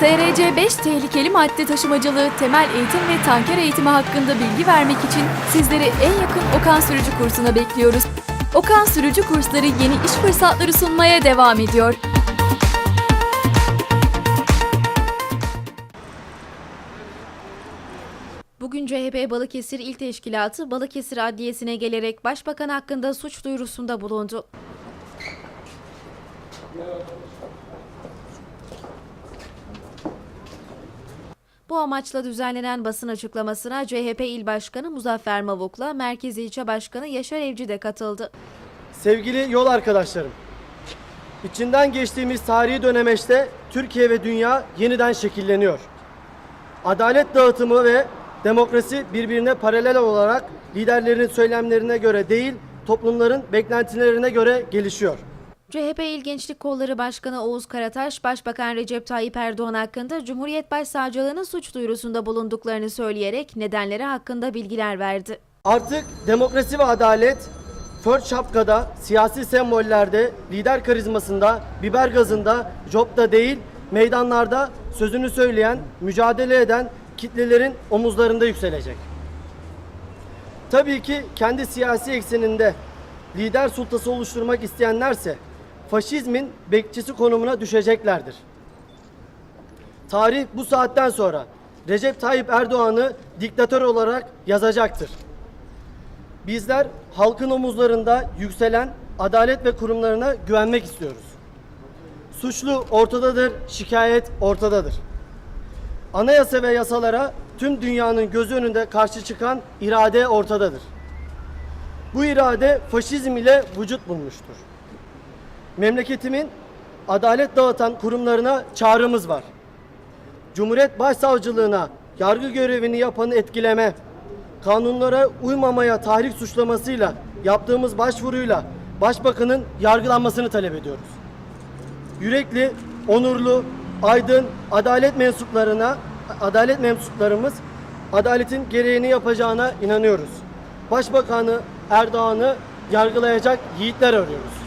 TRC 5 tehlikeli madde taşımacılığı, temel eğitim ve tanker eğitimi hakkında bilgi vermek için sizleri en yakın Okan Sürücü kursuna bekliyoruz. Okan Sürücü kursları yeni iş fırsatları sunmaya devam ediyor. Bugün CHP Balıkesir İl Teşkilatı Balıkesir Adliyesi'ne gelerek Başbakan hakkında suç duyurusunda bulundu. Bu amaçla düzenlenen basın açıklamasına CHP İl Başkanı Muzaffer Mavuk'la Merkez İlçe Başkanı Yaşar Evci de katıldı. Sevgili yol arkadaşlarım, içinden geçtiğimiz tarihi dönemeçte Türkiye ve dünya yeniden şekilleniyor. Adalet dağıtımı ve demokrasi birbirine paralel olarak liderlerin söylemlerine göre değil, toplumların beklentilerine göre gelişiyor. CHP İl Kolları Başkanı Oğuz Karataş, Başbakan Recep Tayyip Erdoğan hakkında Cumhuriyet Başsavcılığı'nın suç duyurusunda bulunduklarını söyleyerek nedenleri hakkında bilgiler verdi. Artık demokrasi ve adalet Fört şapkada, siyasi sembollerde, lider karizmasında, biber gazında, jobda değil, meydanlarda sözünü söyleyen, mücadele eden kitlelerin omuzlarında yükselecek. Tabii ki kendi siyasi ekseninde lider sultası oluşturmak isteyenlerse faşizmin bekçisi konumuna düşeceklerdir. Tarih bu saatten sonra Recep Tayyip Erdoğan'ı diktatör olarak yazacaktır. Bizler halkın omuzlarında yükselen adalet ve kurumlarına güvenmek istiyoruz. Suçlu ortadadır, şikayet ortadadır. Anayasa ve yasalara tüm dünyanın gözü önünde karşı çıkan irade ortadadır. Bu irade faşizm ile vücut bulmuştur. Memleketimin adalet dağıtan kurumlarına çağrımız var. Cumhuriyet Başsavcılığına yargı görevini yapanı etkileme, kanunlara uymamaya tahrik suçlamasıyla yaptığımız başvuruyla Başbakanın yargılanmasını talep ediyoruz. Yürekli, onurlu, aydın adalet mensuplarına, adalet mensuplarımız adaletin gereğini yapacağına inanıyoruz. Başbakanı Erdoğan'ı yargılayacak yiğitler arıyoruz.